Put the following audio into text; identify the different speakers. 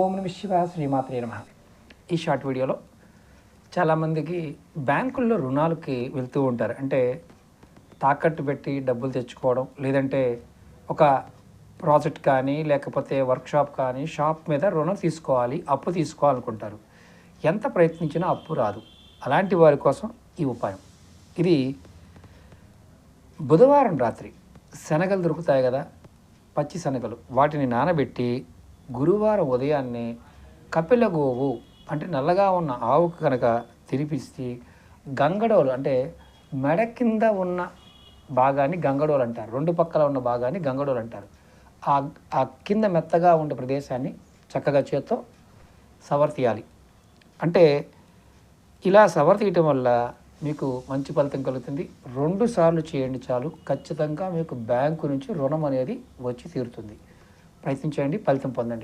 Speaker 1: ఓం నమ శివ శ్రీమాత్రే నమ. ఈ షార్ట్ వీడియోలో చాలామందికి బ్యాంకుల్లో రుణాలకి వెళ్తూ ఉంటారు. అంటే తాకట్టు పెట్టి డబ్బులు తెచ్చుకోవడం లేదంటే ఒక ప్రాజెక్ట్ కానీ లేకపోతే వర్క్షాప్ కానీ షాప్ మీద రుణం తీసుకోవాలి అప్పు తీసుకోవాలనుకుంటారు. ఎంత ప్రయత్నించినా అప్పు రాదు. అలాంటి వారి కోసం ఈ ఉపాయం. ఇది బుధవారం రాత్రి శనగలు దొరుకుతాయి కదా పచ్చి శనగలు. వాటిని నానబెట్టి గురువారం ఉదయాన్నే కపిల గోవు అంటే నల్లగా ఉన్న ఆవుకు కనుక తినిపిస్తే గంగడోలు అంటే మెడ కింద ఉన్న భాగాన్ని గంగడోలు అంటారు. రెండు పక్కల ఉన్న భాగాన్ని గంగడోలు అంటారు. ఆ ఆ కింద మెత్తగా ఉండే ప్రదేశాన్ని చక్కగా చేత్తో సవర్తీయాలి. అంటే ఇలా సవర్తీయటం వల్ల మీకు మంచి ఫలితం కలుగుతుంది. రెండు సార్లు చేయండి చాలు. ఖచ్చితంగా మీకు బ్యాంకు నుంచి రుణం అనేది వచ్చి తీరుతుంది. ప్రయత్నించండి. ఫలితం పొందండి.